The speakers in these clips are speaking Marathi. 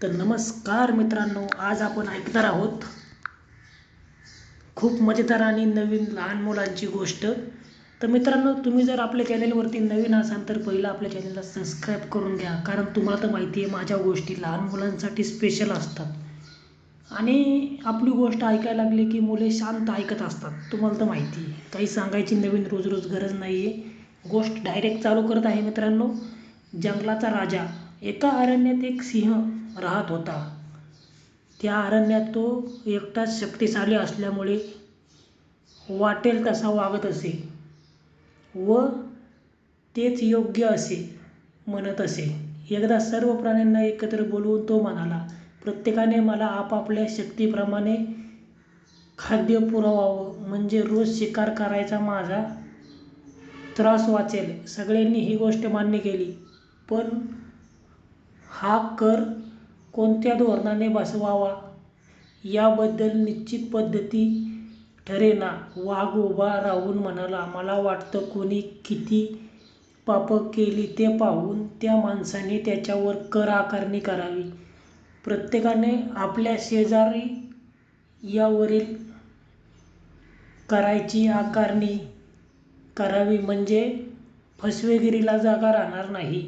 तर नमस्कार मित्रांनो आज आपण ऐकणार आहोत खूप मजेदार आणि नवीन लहान मुलांची गोष्ट. तर मित्रांनो तुम्ही जर आपल्या चॅनेलवरती नवीन असाल तर पहिलं आपल्या चॅनेलला सबस्क्राईब करून घ्या. कारण तुम्हाला तर माहिती आहे माझ्या गोष्टी लहान मुलांसाठी स्पेशल असतात. आणि आपली गोष्ट ऐकायला लागली की मुले शांत ऐकत असतात. तुम्हाला तर माहिती आहे काही सांगायची नवीन रोज रोज गरज नाही आहे गोष्ट डायरेक्ट चालू करत आहे मित्रांनो जंगलाचा राजा. एका अरण्यात एक सिंह राहत होता. त्या अरण्यात तो एकटाच शक्तिशाली असल्यामुळे वाटेल तसा वागत असे व तेच योग्य असे म्हणत असे. एकदा सर्व प्राण्यांना एकत्र बोलवून तो म्हणाला प्रत्येकाने मला आपापल्या शक्तीप्रमाणे खाद्य पुरवावं म्हणजे रोज शिकार करायचा माझा त्रास वाचेल. सगळ्यांनी ही गोष्ट मान्य केली. पण हा कर कोणत्या धोरणाने बसवावा? याबद्दल निश्चित पद्धती ठरेना वाघ उभा राहून म्हणाला. मला वाटतं कोणी किती पापं केली ते पाहून त्या माणसाने त्याच्यावर कर आकारणी करावी. प्रत्येकाने आपल्या शेजारी यावरील करायची आकारणी करावी म्हणजे फसवेगिरीला जागा राहणार नाही.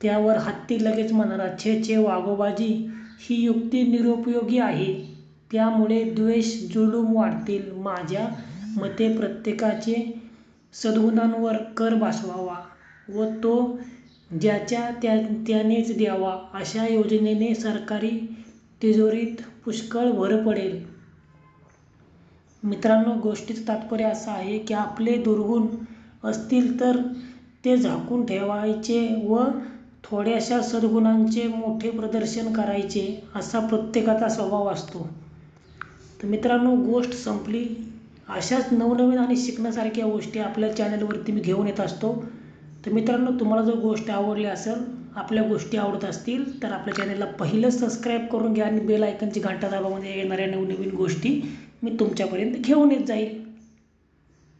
त्यावर हत्ती लगेच म्हणाला छे छे वाघोबाजी ही युक्ती निरुपयोगी आहे. त्यामुळे द्वेष जुलूम वाढतील. माझ्या मते प्रत्येकाचे सद्गुणांवर कर बसवावा व तो ज्याच्या त्या त्यानेच द्यावा अशा योजनेने सरकारी तिजोरीत पुष्कळ भर पडेल. मित्रांनो गोष्टीचं तात्पर्य असं आहे की आपले दुर्गुण असतील तर ते झाकून ठेवायचे व थोड्याशा सद्गुणांचे मोठे प्रदर्शन करायचे असा प्रत्येकाचा स्वभाव असतो. तर मित्रांनो गोष्ट संपली. अशाच नवनवीन आणि शिकण्यासारख्या गोष्टी आपल्या चॅनलवरती मी घेऊन येत असतो. तर मित्रांनो तुम्हाला जर गोष्ट आवडली असेल आपल्या गोष्टी आवडत असतील तर आपल्या चॅनलला पहिलं सबस्क्राईब करून घ्या आणि बेल आयकनची घंटा दाबामध्ये येणाऱ्या नवनवीन गोष्टी मी तुमच्यापर्यंत घेऊन येत जाईल